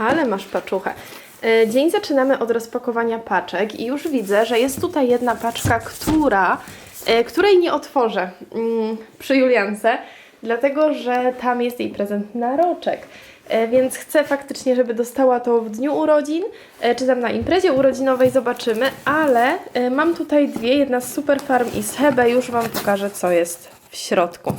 Ale masz paczuchę. E, Dzień zaczynamy od rozpakowania paczek i już widzę, że jest tutaj jedna paczka, która, e, której nie otworzę mm, przy Juliance, dlatego że tam jest jej prezent na roczek. E, Więc chcę faktycznie, żeby dostała to w dniu urodzin, czy tam na imprezie urodzinowej, zobaczymy, ale mam tutaj dwie, jedna z Superfarm i z Hebe, już Wam pokażę co jest w środku.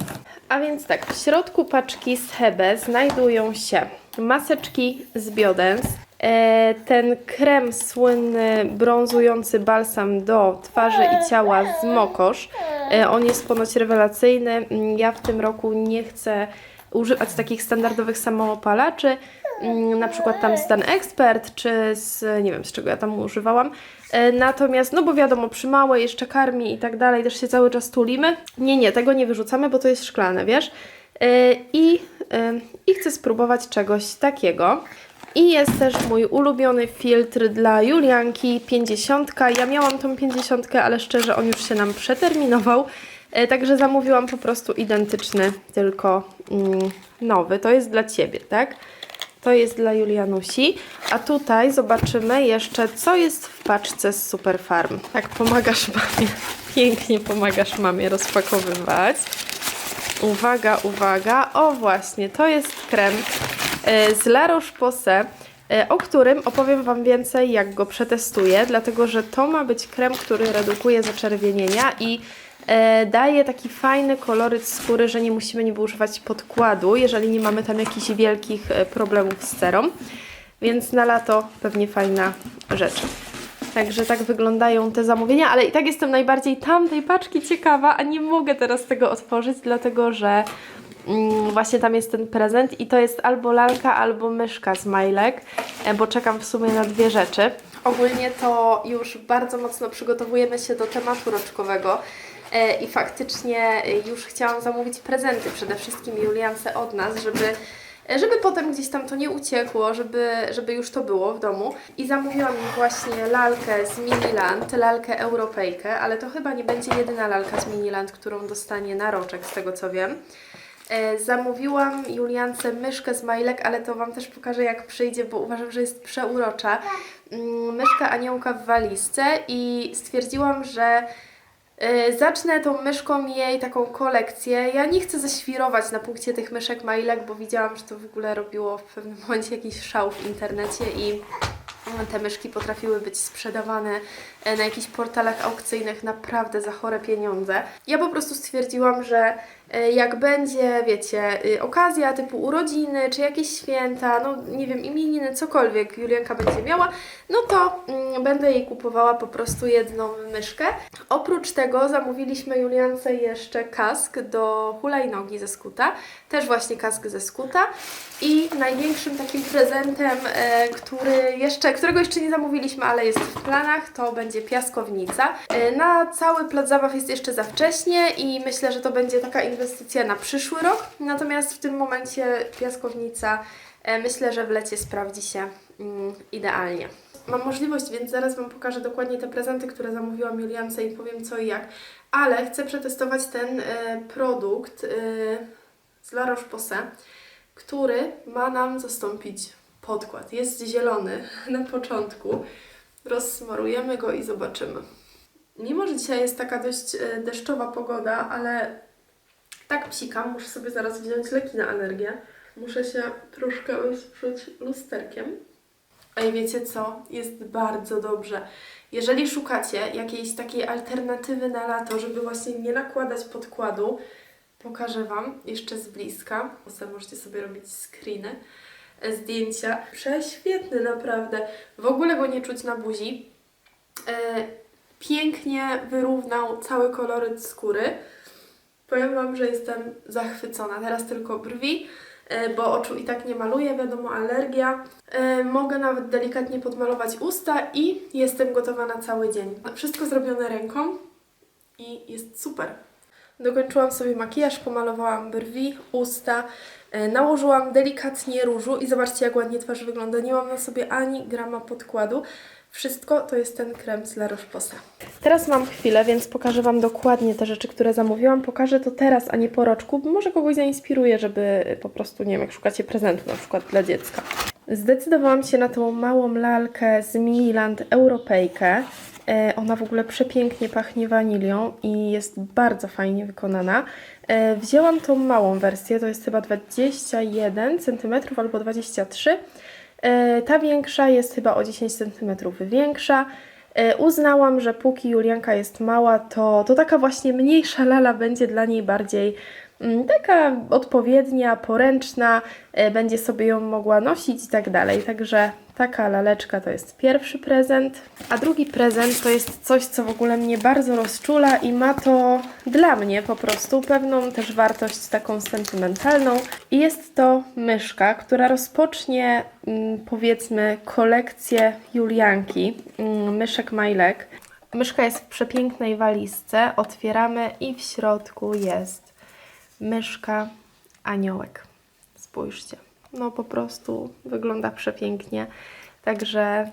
A więc tak, w środku paczki z Hebe znajdują się maseczki z Biodens, e, ten krem słynny brązujący balsam do twarzy i ciała z Mokosz. E, on jest ponoć rewelacyjny. Mm, Ja w tym roku nie chcę używać takich standardowych samoopalaczy, mm, na przykład tam Stan Expert, czy z, nie wiem z czego ja tam używałam. E, Natomiast, no bo wiadomo, przy małej jeszcze karmi i tak dalej, też się cały czas tulimy. Nie, nie, tego nie wyrzucamy, bo to jest szklane, wiesz? E, I, e, I chcę spróbować czegoś takiego. I jest też mój ulubiony filtr dla Julianki 50. Ja miałam tą 50, ale szczerze on już się nam przeterminował. E, Także zamówiłam po prostu identyczny, tylko mm, nowy. To jest dla Ciebie, tak? To jest dla Julianusi. A tutaj zobaczymy jeszcze, co jest w paczce z Superfarm. Tak, pomagasz mamie. Pięknie pomagasz mamie rozpakowywać. Uwaga, uwaga. O właśnie, to jest krem e, z La Roche-Posay, e, o którym opowiem Wam więcej, jak go przetestuję, dlatego że to ma być krem, który redukuje zaczerwienienia i e, daje taki fajny koloryt skóry, że nie musimy niby używać podkładu, jeżeli nie mamy tam jakichś wielkich problemów z cerą. Więc na lato pewnie fajna rzecz. Także tak wyglądają te zamówienia, ale i tak jestem najbardziej tamtej paczki ciekawa, a nie mogę teraz tego otworzyć, dlatego że mm, właśnie tam jest ten prezent i to jest albo lalka, albo myszka z Majlek, e, bo czekam w sumie na dwie rzeczy. Ogólnie to już bardzo mocno przygotowujemy się do tematu roczkowego e, i faktycznie już chciałam zamówić prezenty, przede wszystkim Juliance od nas, żeby żeby potem gdzieś tam to nie uciekło, żeby, żeby już to było w domu. I zamówiłam mi właśnie lalkę z Miniland, lalkę Europejkę, ale to chyba nie będzie jedyna lalka z Miniland, którą dostanie na roczek, z tego co wiem. E, Zamówiłam Juliance myszkę z Majlek, ale to Wam też pokażę jak przyjdzie, bo uważam, że jest przeurocza. Mm, Myszka aniołka w walizce i stwierdziłam, że Zacznę tą myszką jej taką kolekcję. Ja nie chcę zaświrować na punkcie tych myszek Majlek, bo widziałam, że to w ogóle robiło w pewnym momencie jakiś szał w internecie i mm, te myszki potrafiły być sprzedawane e, na jakichś portalach aukcyjnych naprawdę za chore pieniądze. Ja po prostu stwierdziłam, że e, jak będzie, wiecie, y, okazja typu urodziny, czy jakieś święta, no nie wiem, imieniny, cokolwiek Julianka będzie miała, no to mm, będę jej kupowała po prostu jedną myszkę. Oprócz tego zamówiliśmy Juliance jeszcze kask do hulajnogi ze skuta, też właśnie kask ze skuta i największym takim prezentem, e, który jeszcze, którego jeszcze nie zamówiliśmy, ale jest w planach, to będzie piaskownica. E, na cały plac zabaw jest jeszcze za wcześnie i myślę, że to będzie taka inwestycja na przyszły rok, natomiast w tym momencie piaskownica e, myślę, że w lecie sprawdzi się mm, idealnie. Mam możliwość, więc zaraz Wam pokażę dokładnie te prezenty, które zamówiłam Juliance i powiem co i jak. Ale chcę przetestować ten e, produkt e, z La Roche-Posay, który ma nam zastąpić podkład. Jest zielony na początku. Rozsmarujemy go i zobaczymy. Mimo, że dzisiaj jest taka dość deszczowa pogoda, ale tak psikam, muszę sobie zaraz wziąć leki na alergię. Muszę się troszkę rozprzeć lusterkiem. Ej, wiecie co? Jest bardzo dobrze. Jeżeli szukacie jakiejś takiej alternatywy na lato, żeby właśnie nie nakładać podkładu, pokażę Wam jeszcze z bliska. Możecie sobie robić screeny, e, zdjęcia. Prześwietny naprawdę. W ogóle go nie czuć na buzi. E, pięknie wyrównał cały koloryt skóry. Powiem Wam, że jestem zachwycona. Teraz tylko brwi, e, bo oczu i tak nie maluję, wiadomo, alergia. E, Mogę nawet delikatnie podmalować usta i jestem gotowa na cały dzień. Wszystko zrobione ręką i jest super. Dokończyłam sobie makijaż, pomalowałam brwi, usta, e, nałożyłam delikatnie różu i zobaczcie jak ładnie twarz wygląda. Nie mam na sobie ani grama podkładu. Wszystko to jest ten krem z La Roche-Posay. Teraz mam chwilę, więc pokażę Wam dokładnie te rzeczy, które zamówiłam. Pokażę to teraz, a nie po roczku, może kogoś zainspiruje, żeby po prostu, nie wiem, jak szukacie prezentu na przykład dla dziecka. Zdecydowałam się na tą małą lalkę z Miniland Europejkę. E, Ona w ogóle przepięknie pachnie wanilią i jest bardzo fajnie wykonana. E, Wzięłam tą małą wersję, to jest chyba 21 cm albo 23 E, Ta większa jest chyba o 10 cm większa. E, Uznałam, że póki Julianka jest mała, to, to taka właśnie mniejsza lala będzie dla niej bardziej mm, taka odpowiednia, poręczna, e, będzie sobie ją mogła nosić i tak dalej. Także taka laleczka to jest pierwszy prezent. A drugi prezent to jest coś, co w ogóle mnie bardzo rozczula i ma to dla mnie po prostu pewną też wartość taką sentymentalną. I jest to myszka, która rozpocznie mm, powiedzmy kolekcję Julianki, mm, myszek Majlek. Myszka jest w przepięknej walizce, otwieramy i w środku jest myszka aniołek. Spójrzcie. No po prostu wygląda przepięknie. Także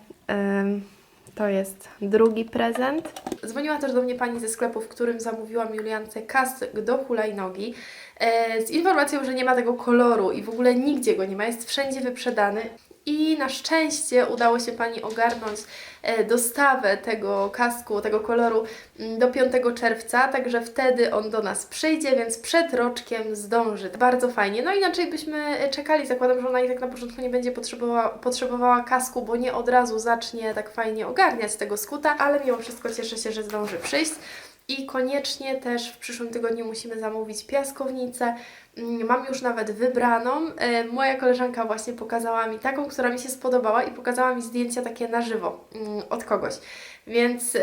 to jest drugi prezent. Dzwoniła też do mnie pani ze sklepu, w którym zamówiłam Juliance kask do hulajnogi e, z informacją, że nie ma tego koloru i w ogóle nigdzie go nie ma, jest wszędzie wyprzedany. I na szczęście udało się Pani ogarnąć e, dostawę tego kasku, tego koloru mm, do 5 czerwca, także wtedy on do nas przyjdzie, więc przed roczkiem zdąży. Bardzo fajnie. No inaczej byśmy e, czekali, zakładam, że ona i tak na początku nie będzie potrzebowała, potrzebowała kasku, bo nie od razu zacznie tak fajnie ogarniać tego skuta, ale mimo wszystko cieszę się, że zdąży przyjść. I koniecznie też w przyszłym tygodniu musimy zamówić piaskownicę. Mm, Mam już nawet wybraną. E, Moja koleżanka właśnie pokazała mi taką, która mi się spodobała i pokazała mi zdjęcia takie na żywo mm, od kogoś. Więc, e,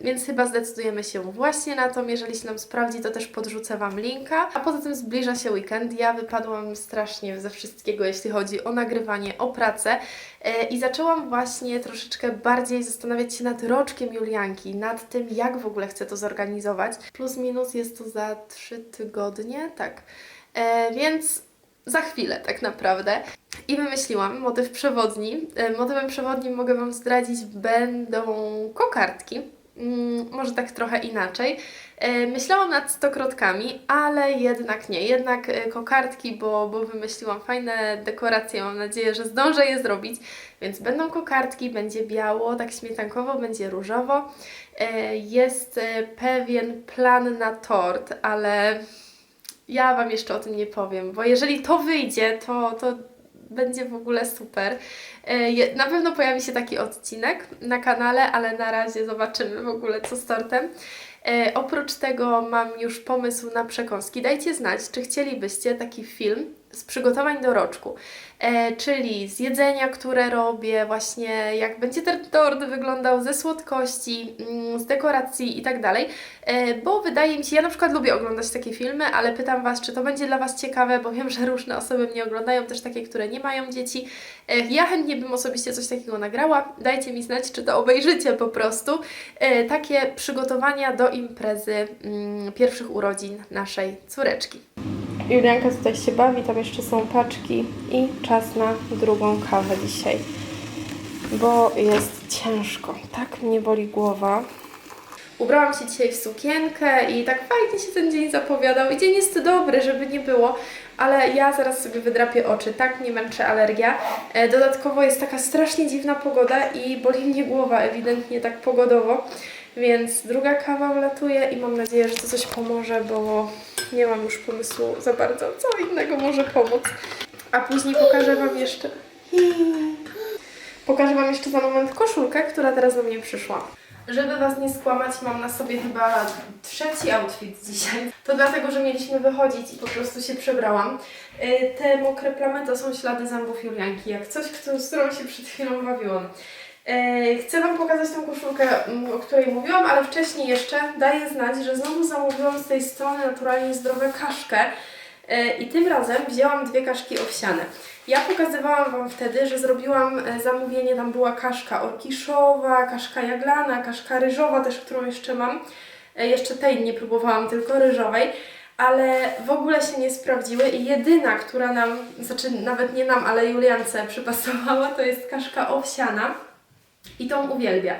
więc chyba zdecydujemy się właśnie na to. Jeżeli się nam sprawdzi, to też podrzucę Wam linka. A poza tym zbliża się weekend. Ja wypadłam strasznie ze wszystkiego, jeśli chodzi o nagrywanie, o pracę. E, I zaczęłam właśnie troszeczkę bardziej zastanawiać się nad roczkiem Julianki, nad tym, jak w ogóle chcę to zorganizować. Plus minus jest to za trzy tygodnie, tak. E, więc za chwilę tak naprawdę. I wymyśliłam motyw przewodni. E, Motywem przewodnim mogę Wam zdradzić będą kokardki. Mm, może tak trochę inaczej. E, Myślałam nad stokrotkami, ale jednak nie. Jednak e, kokardki, bo, bo wymyśliłam fajne dekoracje. Mam nadzieję, że zdążę je zrobić. Więc będą kokardki, będzie biało, tak śmietankowo, będzie różowo. Jest pewien plan na tort, ale ja Wam jeszcze o tym nie powiem, bo jeżeli to wyjdzie, to, to będzie w ogóle super. E, Na pewno pojawi się taki odcinek na kanale, ale na razie zobaczymy w ogóle co z tortem. E, oprócz tego mam już pomysł na przekąski. Dajcie znać, czy chcielibyście taki film z przygotowań do roczku, e, czyli z jedzenia, które robię, właśnie jak będzie ten tort wyglądał, ze słodkości, mm, z dekoracji i tak dalej, e, bo wydaje mi się, ja na przykład lubię oglądać takie filmy, ale pytam Was, czy to będzie dla Was ciekawe, bo wiem, że różne osoby mnie oglądają, też takie, które nie mają dzieci. E, ja chętnie bym osobiście coś takiego nagrała, dajcie mi znać, czy to obejrzycie po prostu. E, takie przygotowania do imprezy mm, pierwszych urodzin naszej córeczki. Julianka tutaj się bawi, tam jeszcze są paczki i czas na drugą kawę dzisiaj, bo jest ciężko. Tak mnie boli głowa. Ubrałam się dzisiaj w sukienkę i tak fajnie się ten dzień zapowiadał. I dzień jest dobry, żeby nie było, ale ja zaraz sobie wydrapię oczy. Tak mnie męczy alergia. E, Dodatkowo jest taka strasznie dziwna pogoda i boli mnie głowa ewidentnie tak pogodowo. Więc druga kawa wlatuje i mam nadzieję, że to coś pomoże, bo nie mam już pomysłu za bardzo, co innego może pomóc. A później pokażę Wam jeszcze... Pokażę Wam jeszcze za moment koszulkę, która teraz do mnie przyszła. Żeby Was nie skłamać, mam na sobie chyba trzeci outfit dzisiaj. To dlatego, że mieliśmy wychodzić i po prostu się przebrałam. Y, Te mokre plamy to są ślady zębów Julianki, jak coś, z którą się przed chwilą bawiłam. Chcę Wam pokazać tą koszulkę, mm, o której mówiłam, ale wcześniej jeszcze daję znać, że znowu zamówiłam z tej strony naturalnie zdrowe kaszkę. I tym razem wzięłam dwie kaszki owsiane. Ja pokazywałam Wam wtedy, że zrobiłam e, zamówienie, tam była kaszka orkiszowa, kaszka jaglana, kaszka ryżowa też, którą jeszcze mam. E, Jeszcze tej nie próbowałam, tylko ryżowej, ale w ogóle się nie sprawdziły i jedyna, która nam, znaczy nawet nie nam, ale Juliance przypasowała, to jest kaszka owsiana i tą uwielbia.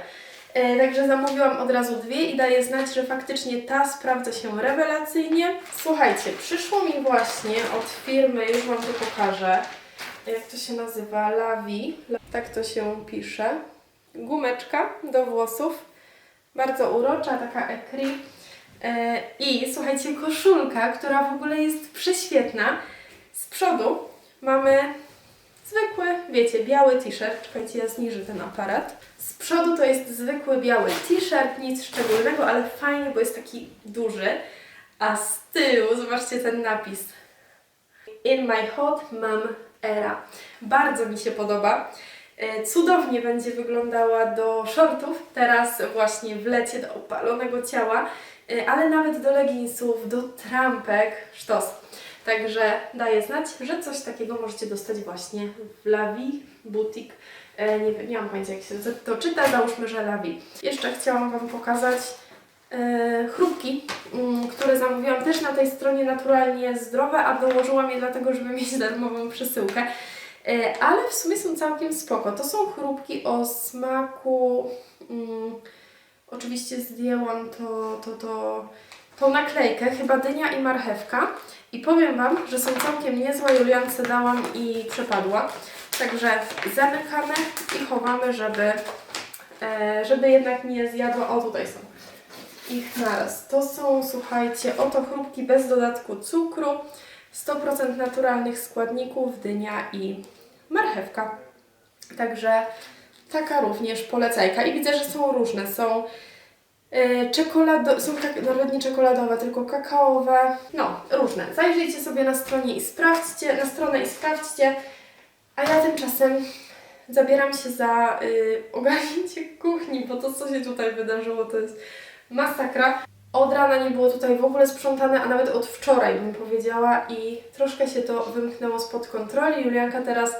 E, Także zamówiłam od razu dwie i daję znać, że faktycznie ta sprawdza się rewelacyjnie. Słuchajcie, przyszło mi właśnie od firmy, już Wam to pokażę, jak to się nazywa, Lavi, tak to się pisze. Gumeczka do włosów, bardzo urocza, taka ekri. E, I słuchajcie, koszulka, która w ogóle jest prześwietna. Z przodu mamy zwykły, wiecie, biały t-shirt. Czekajcie, ja zniżę ten aparat. Z przodu to jest zwykły biały t-shirt, nic szczególnego, ale fajnie, bo jest taki duży. A z tyłu, zobaczcie ten napis. In my hot mom era. Bardzo mi się podoba. E, Cudownie będzie wyglądała do shortów, teraz właśnie w lecie do opalonego ciała, e, ale nawet do leginsów, do trampek, sztos. Także daję znać, że coś takiego możecie dostać właśnie w Lavi Boutique. E, Nie, nie mam pojęcia jak się to czyta, załóżmy, że Lavi. Jeszcze chciałam Wam pokazać e, chrupki, mm, które zamówiłam też na tej stronie naturalnie zdrowe, a dołożyłam je dlatego, żeby mieć darmową przesyłkę. E, ale w sumie są całkiem spoko. To są chrupki o smaku. Mm, oczywiście zdjęłam to, to, to, tą naklejkę, chyba dynia i marchewka. I powiem Wam, że są całkiem niezłe. Juliance dałam i przepadła. Także zamykamy i chowamy, żeby, e, żeby jednak nie zjadła. O, tutaj są ich naraz. To są, słuchajcie, oto chrupki bez dodatku cukru, 100% naturalnych składników, dynia i marchewka. Także taka również polecajka. I widzę, że są różne. Są czekolado, są tak, nawet nie czekoladowe, tylko kakaowe. No, różne. Zajrzyjcie sobie na stronie i sprawdźcie, na stronę i sprawdźcie. A ja tymczasem zabieram się za y, ogarnięcie kuchni, bo to, co się tutaj wydarzyło, to jest masakra. Od rana nie było tutaj w ogóle sprzątane, a nawet od wczoraj bym powiedziała i troszkę się to wymknęło spod kontroli. Julianka teraz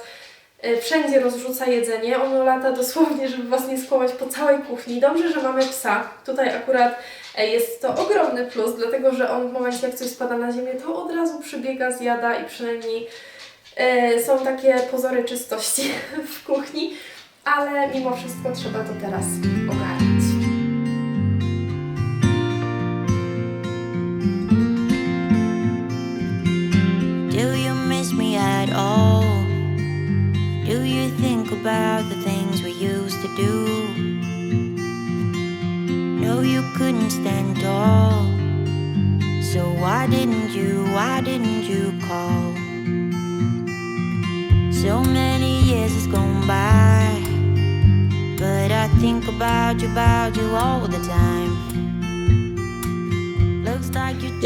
wszędzie rozrzuca jedzenie. Ono lata dosłownie, żeby Was nie skłamać po całej kuchni. Dobrze, że mamy psa. Tutaj akurat e, jest to ogromny plus, dlatego że on w momencie jak coś spada na ziemię, to od razu przybiega, zjada i przynajmniej e, są takie pozory czystości w kuchni. Ale mimo wszystko trzeba to teraz ogarnąć.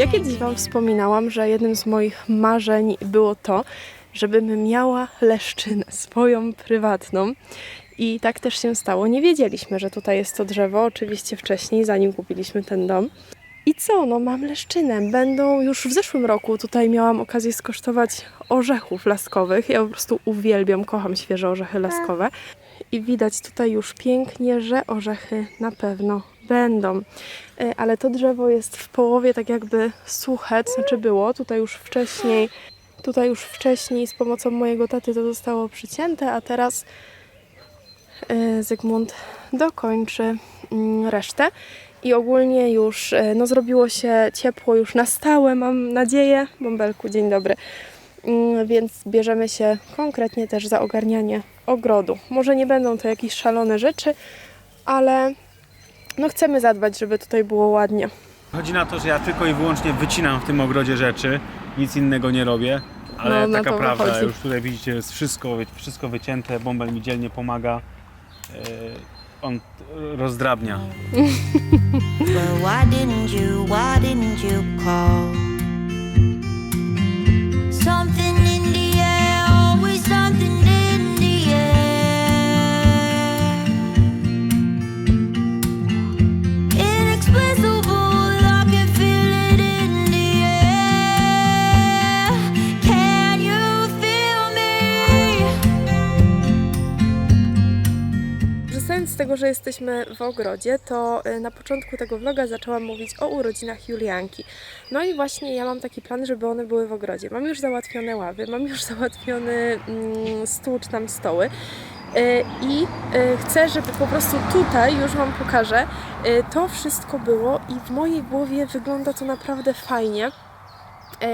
Ja kiedyś Wam wspominałam, że jednym z moich marzeń było to, żebym miała leszczynę swoją prywatną. I tak też się stało. Nie wiedzieliśmy, że tutaj jest to drzewo, oczywiście wcześniej, zanim kupiliśmy ten dom. I co, no mam leszczynę. Będą już w zeszłym roku tutaj miałam okazję skosztować orzechów laskowych. Ja po prostu uwielbiam, kocham świeże orzechy laskowe. I widać tutaj już pięknie, że orzechy na pewno będą. E, Ale to drzewo jest w połowie tak jakby suche, to znaczy było tutaj już wcześniej. Tutaj już wcześniej z pomocą mojego taty to zostało przycięte, a teraz e, Zygmunt dokończy mm, resztę. I ogólnie już e, no, zrobiło się ciepło już na stałe, mam nadzieję. Bąbelku, dzień dobry. Mm, Więc bierzemy się konkretnie też za ogarnianie ogrodu. Może nie będą to jakieś szalone rzeczy, ale no chcemy zadbać, żeby tutaj było ładnie. Chodzi na to, że ja tylko i wyłącznie wycinam w tym ogrodzie rzeczy, nic innego nie robię. Ale No, na taka prawda, wychodzi. już tutaj widzicie, jest wszystko, wszystko wycięte, bąbel mi dzielnie pomaga. Yy, on rozdrabnia. But why didn't you, why didn't you call? Z tego, że jesteśmy w ogrodzie, to y, na początku tego vloga zaczęłam mówić o urodzinach Julianki. No i właśnie ja mam taki plan, żeby one były w ogrodzie. Mam już załatwione ławy, mam już załatwiony mm, stół czy tam stoły. Y, I y, chcę, żeby po prostu tutaj, już Wam pokażę, to wszystko było i w mojej głowie wygląda to naprawdę fajnie.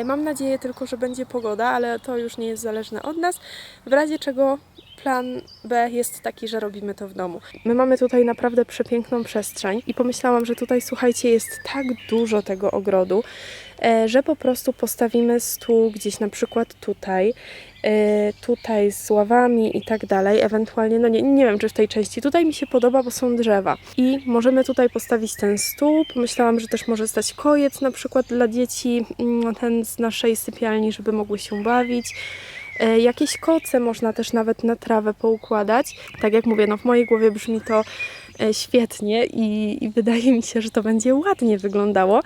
Mam nadzieję tylko, że będzie pogoda, ale to już nie jest zależne od nas. W razie czego plan B jest taki, że robimy to w domu. My mamy tutaj naprawdę przepiękną przestrzeń i pomyślałam, że tutaj, słuchajcie, jest tak dużo tego ogrodu, e, że po prostu postawimy stół gdzieś na przykład tutaj, e, tutaj z ławami i tak dalej, ewentualnie, no nie, nie wiem czy w tej części, tutaj mi się podoba, bo są drzewa. I możemy tutaj postawić ten stół, pomyślałam, że też może stać kojec na przykład dla dzieci, mm, ten z naszej sypialni, żeby mogły się bawić, Jakieś koce można też nawet na trawę poukładać. Tak jak mówię, no w mojej głowie brzmi to e, świetnie i, i wydaje mi się, że to będzie ładnie wyglądało.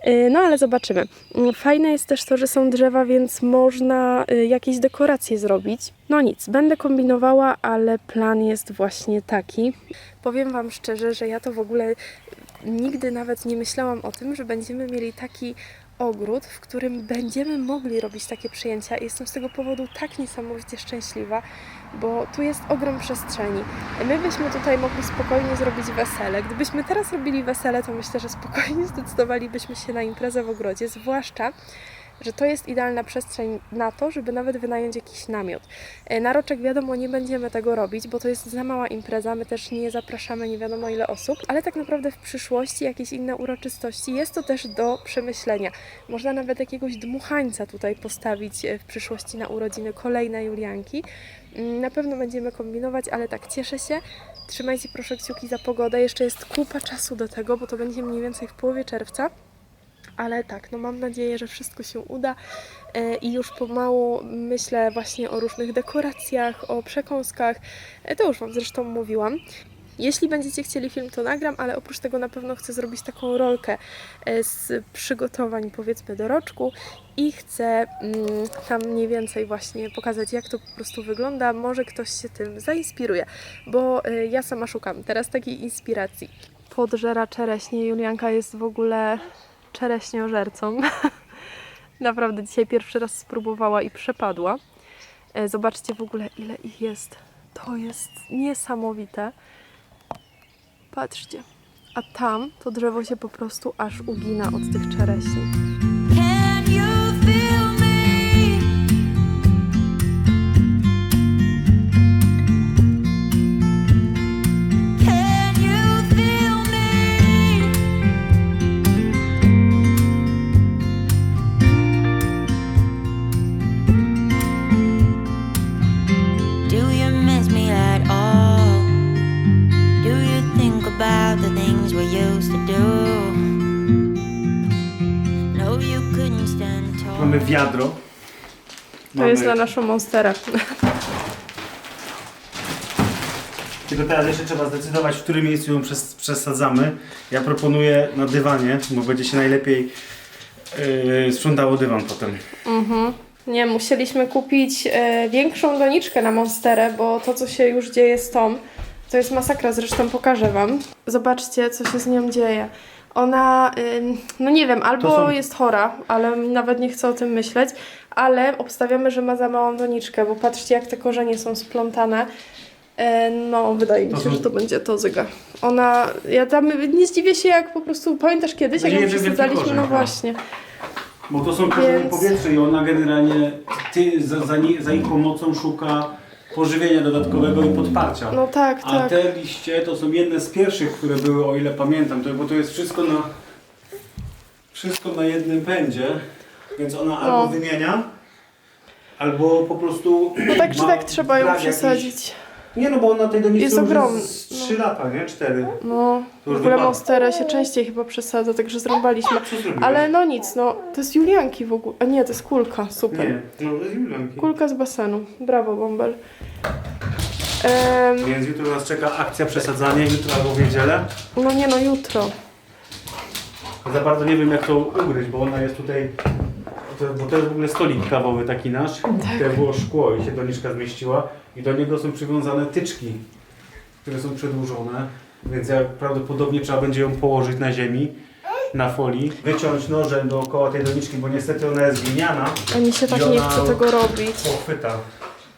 E, No ale zobaczymy. Mm, Fajne jest też to, że są drzewa, więc można e, jakieś dekoracje zrobić. No nic, będę kombinowała, ale plan jest właśnie taki. Powiem Wam szczerze, że ja to w ogóle nigdy nawet nie myślałam o tym, że będziemy mieli taki ogród, w którym będziemy mogli robić takie przyjęcia. Jestem z tego powodu tak niesamowicie szczęśliwa, bo tu jest ogrom przestrzeni. My byśmy tutaj mogli spokojnie zrobić wesele. Gdybyśmy teraz robili wesele, to myślę, że spokojnie zdecydowalibyśmy się na imprezę w ogrodzie, zwłaszcza, że to jest idealna przestrzeń na to, żeby nawet wynająć jakiś namiot. E, Na roczek wiadomo nie będziemy tego robić, bo to jest za mała impreza, my też nie zapraszamy nie wiadomo ile osób, ale tak naprawdę w przyszłości jakieś inne uroczystości jest to też do przemyślenia. Można nawet jakiegoś dmuchańca tutaj postawić e, w przyszłości na urodziny kolejne Julianki. Mm, Na pewno będziemy kombinować, ale tak cieszę się. Trzymajcie proszę kciuki za pogodę. Jeszcze jest kupa czasu do tego, bo to będzie mniej więcej w połowie czerwca. Ale tak, no mam nadzieję, że wszystko się uda e, i już pomału myślę właśnie o różnych dekoracjach, o przekąskach. E, To już Wam zresztą mówiłam. Jeśli będziecie chcieli film, to nagram, ale oprócz tego na pewno chcę zrobić taką rolkę e, z przygotowań powiedzmy do roczku i chcę mm, tam mniej więcej właśnie pokazać, jak to po prostu wygląda. Może ktoś się tym zainspiruje, bo ja sama szukam teraz takiej inspiracji. Podżera czereśnie. Julianka jest w ogóle czereśniożercą. Naprawdę dzisiaj pierwszy raz spróbowała i przepadła. E, Zobaczcie w ogóle ile ich jest. To jest niesamowite. Patrzcie. A tam to drzewo się po prostu aż ugina od tych czereśni. Na naszą monsterę. Tylko teraz jeszcze trzeba zdecydować, w którym miejscu ją przes- przesadzamy. Ja proponuję na dywanie, bo będzie się najlepiej yy, sprzątało dywan potem. Nie, musieliśmy kupić e, większą doniczkę na monsterę, bo to, co się już dzieje z tą, to jest masakra. Zresztą pokażę Wam. Zobaczcie, co się z nią dzieje. Ona, no nie wiem, albo są- jest chora, ale nawet nie chcę o tym myśleć, ale obstawiamy, że ma za małą doniczkę, bo patrzcie, jak te korzenie są splątane. E, No, wydaje mi się, że to będzie to zyga. Ona, ja tam nie zdziwię się, jak po prostu, pamiętasz kiedyś, jak ją przesadzaliśmy? No tak. właśnie. Bo to są korzenie Więc- powietrze i ona generalnie ty, za, za, nie, za ich pomocą szuka pożywienia dodatkowego i podparcia. No tak, A tak. te liście to są jedne z pierwszych, które były, o ile pamiętam, to, bo to jest wszystko na, wszystko na jednym pędzie, więc ona albo wymienia, albo po prostu No tak czy ma tak trzeba ją brak jakiś- przesadzić. Nie no, bo ona tej doniczce Jest już ogromny, z 3 lata, nie? 4. No, w ogóle wypada. monsterę się częściej chyba przesadza, także zrąbaliśmy. Co zrobiłeś? Ale no nic, no, to jest Julianki w ogóle. A nie, to jest kulka, super. Nie, no to jest Julianki. Kulka z basenu. Brawo, bąbel. Em, Więc jutro nas czeka akcja przesadzanie, jutro albo w niedzielę. no nie no, jutro. Za bardzo nie wiem jak to ugryźć, bo ona jest tutaj, to, bo to jest w ogóle stolik kawowy taki nasz. Tutaj było szkło i się doniczka zmieściła i do niego są przywiązane tyczki, które są przedłużone, więc jak prawdopodobnie trzeba będzie ją położyć na ziemi, na folii, wyciąć nożem dookoła tej doniczki, bo niestety ona jest gliniana, A mi się tak nie chce tego robić. pochwyta.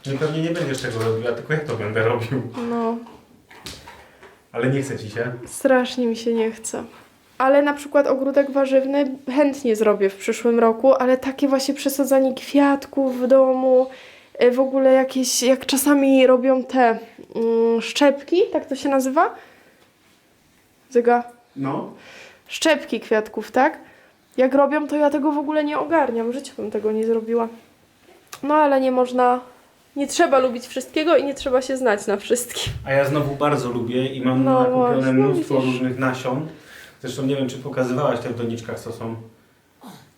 No pewnie nie będziesz tego robiła, tylko jak to będę robił. No, Ale nie chce ci się. strasznie mi się nie chce. Ale na przykład ogródek warzywny chętnie zrobię w przyszłym roku, ale takie właśnie przesadzanie kwiatków w domu, y, w ogóle jakieś, jak czasami robią te mm, szczepki, tak to się nazywa? Zyga. No. Szczepki kwiatków, tak? Jak robią, to ja tego w ogóle nie ogarniam. W życiu bym tego nie zrobiła. No ale nie można, nie trzeba lubić wszystkiego i nie trzeba się znać na wszystkim. A ja znowu bardzo lubię i mam No nakupione właśnie, mnóstwo widzisz. różnych nasion. Zresztą nie wiem, czy pokazywałaś te w doniczkach, co są.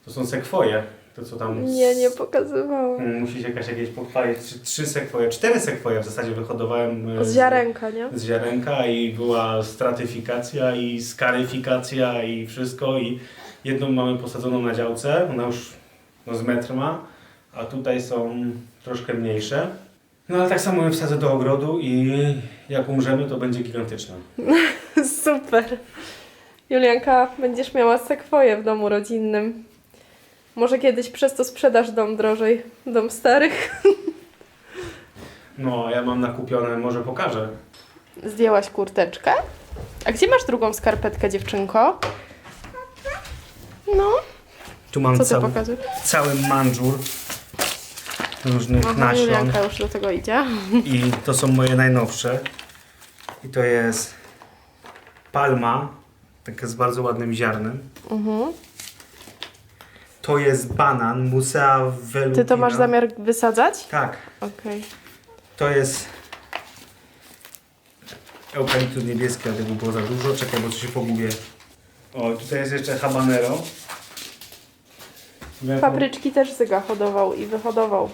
To są sekwoje. To co tam. Nie, nie pokazywałam. Mm, Musi się jakaś jakieś pochwalić. Trzy, trzy sekwoje, cztery sekwoje w zasadzie wyhodowałem. e, Z ziarenka, nie? z ziarenka i była stratyfikacja i skaryfikacja i wszystko i jedną mamy posadzoną na działce, ona już no, z metr ma, a tutaj są troszkę mniejsze. No ale tak samo je wsadzę do ogrodu i jak umrzemy to będzie gigantyczna. Super. Julianka, będziesz miała sekwoje w domu rodzinnym. Może kiedyś przez to sprzedasz dom drożej, dom starych. No ja mam nakupione, może pokażę. Zdjęłaś kurteczkę? A gdzie masz drugą skarpetkę, dziewczynko? No, Tu mam co ty cały, pokazujesz? cały mandżur różnych Aha, nasion Julianka już do tego idzie. i to są moje najnowsze. I to jest palma, taka z bardzo ładnym ziarnem. Mhm. To jest banan, musea velupina. Ty to masz zamiar wysadzać? Tak, Okej. to jest eukaliptus niebieski, ale tego było za dużo. Czekaj, bo coś się pogubię. O, tutaj jest jeszcze habanero. Miałem- Papryczki też Zyga hodował i wyhodował.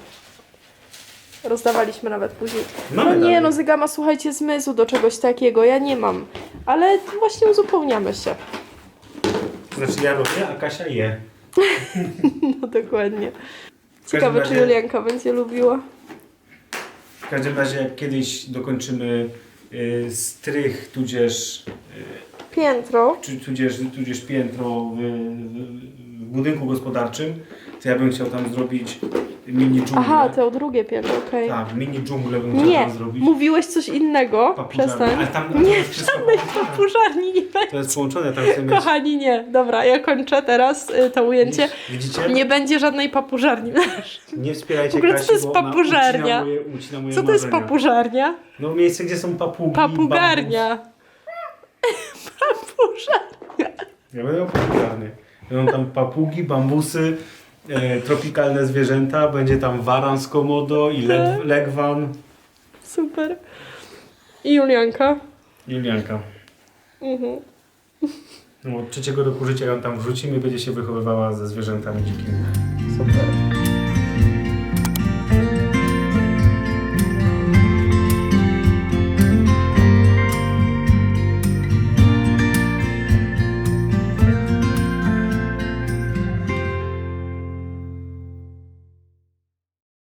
Rozdawaliśmy nawet później. Mamy no nie, dalej. no Zyga ma, słuchajcie, zmysł do czegoś takiego, ja nie mam. Ale właśnie uzupełniamy się. Znaczy ja robię, a Kasia je. No dokładnie. Ciekawe, każdym czy razie- Julianka będzie lubiła. W każdym razie, jak kiedyś dokończymy y, strych, tudzież, y, Piętro. czy, tudzież, tudzież piętro w budynku gospodarczym, to ja bym chciał tam zrobić mini dżunglę. Aha, to drugie piętro, okej. Tak, mini dżunglę bym chciał Nie, tam zrobić. mówiłeś coś innego. Papużarnię. Przestań. Ale tam nie, jest wszystko połączone. Papużarni nie będzie. To jest połączone, tam chcę mieć... Kochani, nie. Dobra, ja kończę teraz y, to ujęcie. Widzicie? Nie będzie żadnej papużarni. Nie wspierajcie W ogóle co Kasi, to jest bo ona papużarnia? Ucina moje, ucina moje Co to jest marzenia. papużarnia? No miejsce, gdzie są papugi, Papugarnia. Papużarnia. bambus. Ja będę miał papugarnię. Będą tam papugi, bambusy, e, tropikalne zwierzęta, będzie tam waran z komodo i leg, legwan. Super. I Julianka. Julianka. Mhm. No, od trzeciego roku życia ją tam wrzucimy i będzie się wychowywała ze zwierzętami dzikimi. Super.